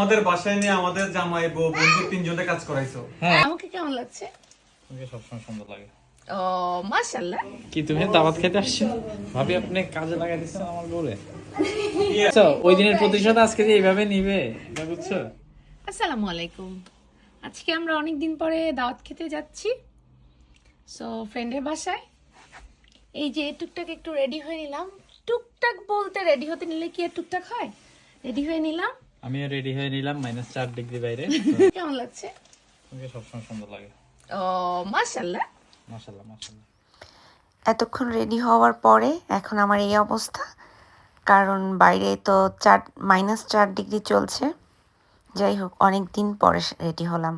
আমাদের বাসায় নিয়ে আমাদের জামাই বউ বন্ধু তিনজনে কাজ করাইছো হ্যাঁ। আমাকে কেমন লাগছে? তোমাকে সবসময় সুন্দর লাগে। ও মাশাআল্লাহ। কি তুমি দাওয়াত খেতে আসছো? ভাবি আপনি কাজে লাগাই দিচ্ছেন আমার বউরে। আচ্ছা ওই দিনের প্রতিশোধ আজকে যে এইভাবে নিবে এটা বুঝছ? আসসালামু আলাইকুম। আজকে আমরা অনেক দিন পরে দাওয়াত খেতে যাচ্ছি। সো ফ্রেন্ডের বাসায়। এই যে টুকটাক একটু রেডি হয়ে নিলাম। টুকটাক বলতে রেডি হতে নিলে কি আর টুকটাক হয়? রেডি হয়ে নিলাম। আমিও রেডি হয়ে নিলাম মাইনাস চার ডিগ্রি বাইরে। কেমন লাগছে? তোমাকে সবসময় সুন্দর লাগে। ও মাশাআল্লাহ। মাশাল্লাহ মাশাল্লাহ এতক্ষণ রেডি হওয়ার পরে এখন আমার এই অবস্থা। কারণ বাইরে তো চার মাইনাস চার ডিগ্রি চলছে। যাই হোক অনেক দিন পরে রেডি হলাম।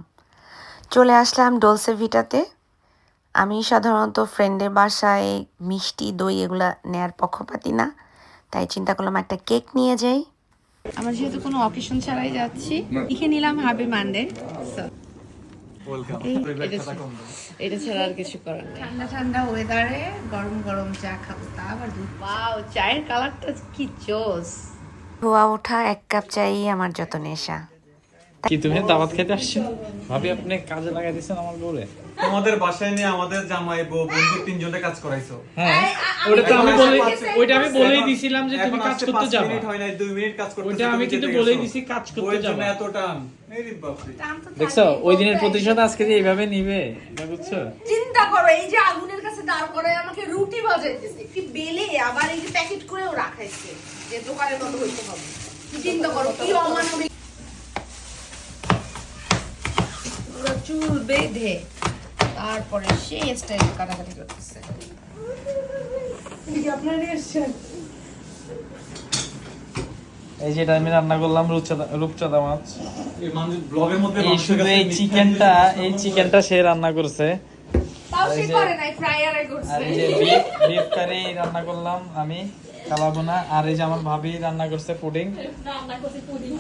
চলে আসলাম ডোলসে ভিটাতে আমি সাধারণত ফ্রেন্ডের বাসায় মিষ্টি দই এগুলা নেয়ার পক্ষপাতি না। তাই চিন্তা করলাম একটা কেক নিয়ে যাই। আমরা যেহেতু কোনো অকেশন ছাড়াই যাচ্ছি লিখে নিলাম হ্যাপি মানডে এটা এটা ছাড়া আর কিছু করার নেই। ঠান্ডা ঠান্ডা ওয়েদারে গরম গরম চা খাব তা আবার দুধ ওয়াও চায়ের কালারটা কি জোস। ধোয়া ওঠা এক কাপ চাই আমার যত নেশা। কি তুমি দাওয়াত খেতে আসছো? ভাবি আপনি কাজে লাগাই দিচ্ছেন আমার বউরে। তোমাদের বাসায় নিয়ে আমাদের জামাই বউ বন্ধু তিনজনে কাজ করাইছো। হ্যাঁ। ওটা তো আমি বলে ওইটা আমি বলেই দিছিলাম যে তুমি কাজ করতে যাবে। মিনিট হয় নাই দুই মিনিট কাজ করতে ওইটা আমি কিন্তু বলেই দিছি কাজ করতে যাবা। এত টান। দেখছ ওই দিনের প্রতিশোধ আজকে যে এইভাবে নিবে বুঝছ? চিন্তা করো এই যে আগুনের কাছে দাঁড় করে আমাকে রুটি বাজাইতেছে। একটি বেলে আবার এই যে প্যাকেট করেও রাখাইছে যে দোকানের মতো হইতে হবে। চিন্তা করো কি অমানবিক? চুল বেঁধে তারপরে সেই স্টাইল কাটাকাটি করতেছে। এই যেটা আমি রান্না করলাম রূপচাঁদা রূপচাঁদা মাছ। এই শুধু এই চিকেনটা এই চিকেনটা সে রান্না করছে। বিফ কারি রান্না করলাম আমি কালাবোনা আর এই যে আমার ভাবি রান্না করছে পুডিং।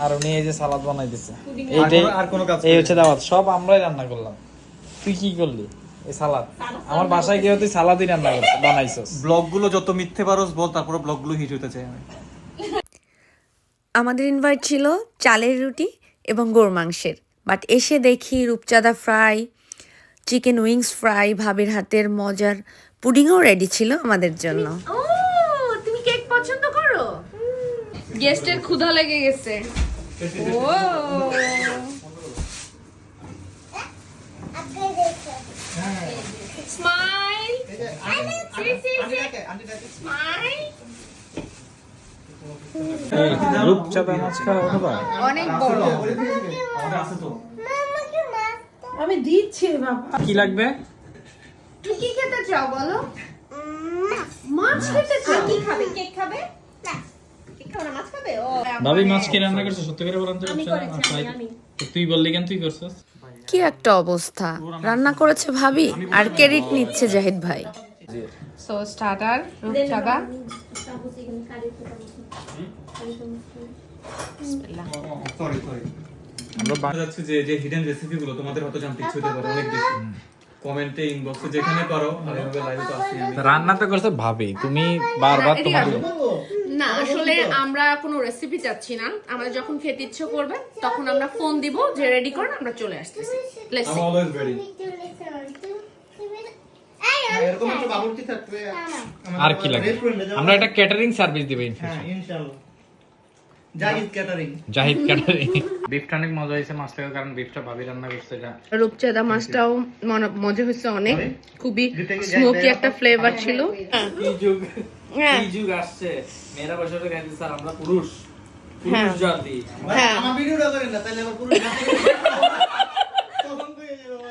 আর উনি এই যে সালাদ বানাই দিছে এইটাই কোনো- আর কোনো কাজ এই হচ্ছে দাওয়াত সব আমরাই রান্না করলাম। তুই কি করলি? এই সালাদ। আমার বাসায় গিয়ে তুই সালাদই রান্না করছিস বানাইছস। ব্লগগুলো যত মিথ্যে পারোস বল তারপরে ব্লগগুলো হিট হতে চাই আমি আমাদের ইনভাইট ছিল চালের রুটি এবং গরু মাংসের। বাট এসে দেখি রূপচাঁদা ফ্রাই চিকেন উইংস ফ্রাই ভাবির হাতের মজার পুডিংও রেডি ছিল আমাদের জন্য। তুমি কেক পছন্দ করো? গেস্টের ক্ষুধা লেগে গেছে। ও রূপচাঁদা মাছ খাওয়া হবে অনেক বড় আমাদের আছে তো আমি দিচ্ছি বাবা। কি লাগবে? তুমি কি খেতে চাও বলো? মাছ খেতে চাও? কি খাবে? কেক খাবে? ভাবি মাছ কি রান্না সত্যি করে বলেন মাছ তো তুই বললি কেন তুই করছিস? কি একটা অবস্থা। রান্না করেছে ভাবি আর ক্রেডিট নিচ্ছে জাহিদ ভাই। সো স্টার্টার রূপচাঁদা সরি সরি আমরা আমরা যাচ্ছি যে যে হিডেন রেসিপি গুলো তোমাদের হয়তো জানতে ইচ্ছে হতে পারে অনেক বেশি। কমেন্টে ইনবক্সে যেখানে পারো আর এভাবে লাইভে তো আসি আমি। রান্না তো করছে ভাবি তুমি বারবার তোমার না আসলে আমরা কোনো রেসিপি চাচ্ছি না। আমাদের যখন খেতে ইচ্ছে করবে তখন আমরা ফোন দিব যে রেডি করেন আমরা চলে আসতেছি। লেটস আমি অলওয়েজ রেডি আর কি লাগে? আমরা একটা ক্যাটারিং সার্ভিস দিব হ্যাঁ ইনশাআল্লাহ। জাহিদ ক্যাটারিং জাহিদ ক্যাটারিং বিফটা অনেক মজা হয়েছে মাছটা কারণ বিফটা ভাবি রান্না করছে এটা। রূপচাঁদা মাছটাও মনে- মজা হয়েছে অনেক। খুবই স্মোকি একটা ফ্লেভার ছিল। কি যুগ হ্যাঁ। কি যুগ আসছে। মেয়েরা বসে বসে স্যার আমরা পুরুষ। হ্যাঁ। পুরুষ জাতি। হ্যাঁ। আমার ভিডিওটা করেন না তাহলে আবার পুরো তখন তো এই যে বাবা,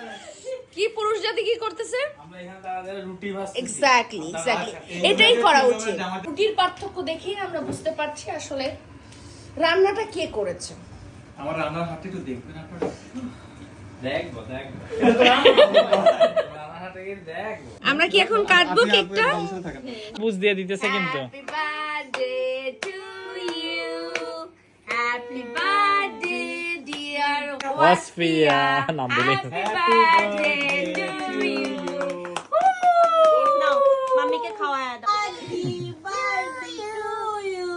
কি পুরুষ জাতি কি করতেছে? আমরা এখানে দাঁড়া রুটি ভাজছি এক্স্যাক্টলি এক্স্যাক্টলি এটাই করা উচিত। রুটির পার্থক্য দেখেই আমরা বুঝতে পারছি আসলে রান্নাটা কে করেছে। আমার রান্নার একটু দেখবেন আপনারা। দেখব দেখব। আমরা কি এখন কাটবো কেকটা? বুঝ দিয়ে দিতেছে কিন্তু। নাম Happy birthday to you.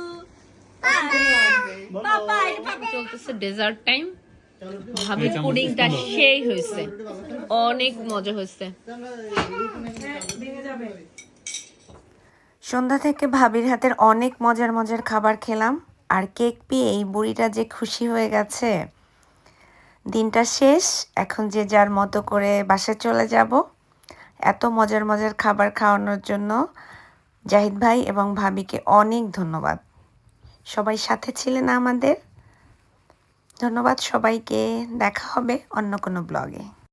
চলতেছে ডেজার্ট টাইম পুডিংটা সেই হয়েছে। অনেক মজা হয়েছে। সন্ধ্যা থেকে ভাবির হাতের অনেক মজার মজার খাবার খেলাম। আর কেক পেয়ে এই বুড়িটা যে খুশি হয়ে গেছে। দিনটা শেষ, এখন যে যার মতো করে বাসায় চলে যাব। এত মজার মজার খাবার খাওয়ানোর জন্য জাহিদ ভাই এবং ভাবিকে অনেক ধন্যবাদ। সবাই সাথে ছিলেন আমাদের। ধন্যবাদ সবাইকে। দেখা হবে অন্য কোনো ব্লগে।